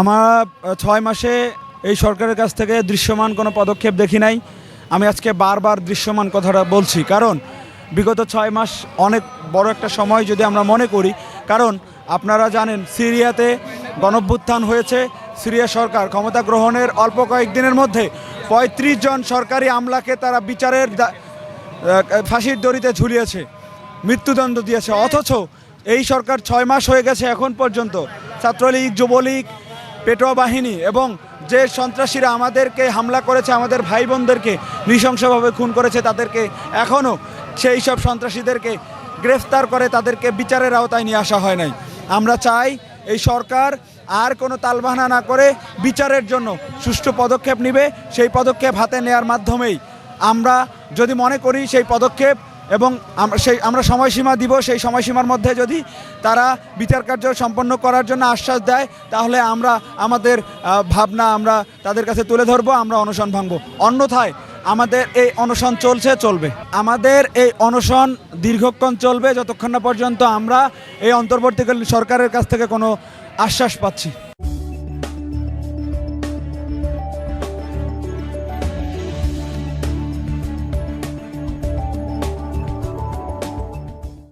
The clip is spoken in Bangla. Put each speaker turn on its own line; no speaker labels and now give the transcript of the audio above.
আমার ছয় মাসে এই সরকারের কাছ থেকে দৃশ্যমান কোনো পদক্ষেপ দেখি নাই। আমি আজকে বারবার দৃশ্যমান কথাটা বলছি, কারণ বিগত ছয় মাস অনেক বড় একটা সময় যদি আমরা মনে করি, কারণ আপনারা জানেন সিরিয়াতে গণভ্যুত্থান হয়েছে, সিরিয়া সরকার ক্ষমতা গ্রহণের অল্প কয়েকদিনের মধ্যে পঁয়ত্রিশ জন সরকারি আমলাকে তারা বিচারের ফাঁসির দড়িতে ঝুলিয়েছে, মৃত্যুদণ্ড দিয়েছে, অথচ এই সরকার ছয় মাস হয়ে গেছে এখন পর্যন্ত। ছাত্রলীগ, যুবলীগ, পেটোয়া বাহিনী এবং যে সন্ত্রাসীরা আমাদেরকে হামলা করেছে, আমাদের ভাই বোনদেরকে নৃশংসভাবে খুন করেছে, তাদেরকে এখনও সেই সব সন্ত্রাসীদেরকে গ্রেফতার করে, তাদেরকে বিচারের আওতায় নিয়ে আসা হয় নাই। আমরা চাই এই সরকার আর কোনো তালবাহানা না করে বিচারের জন্য সুষ্ঠু পদক্ষেপ নিবে। সেই পদক্ষেপ হাতে নেয়ার মাধ্যমেই আমরা যদি মনে করি সেই পদক্ষেপ এবং সেই, আমরা সময়সীমা দিব, সেই সময়সীমার মধ্যে যদি তারা বিচার কার্য সম্পন্ন করার জন্য আশ্বাস দেয়, তাহলে আমরা আমাদের ভাবনা আমরা তাদের কাছে তুলে ধরবো, আমরা অনশন ভাঙবো। অন্যথায় আমাদের এই অনশন চলছে, চলবে। আমাদের এই অনশন দীর্ঘক্ষণ চলবে, যতক্ষণ না পর্যন্ত আমরা এই অন্তর্বর্তীকালীন সরকারের কাছ থেকে কোনো আশ্বাস পাচ্ছি।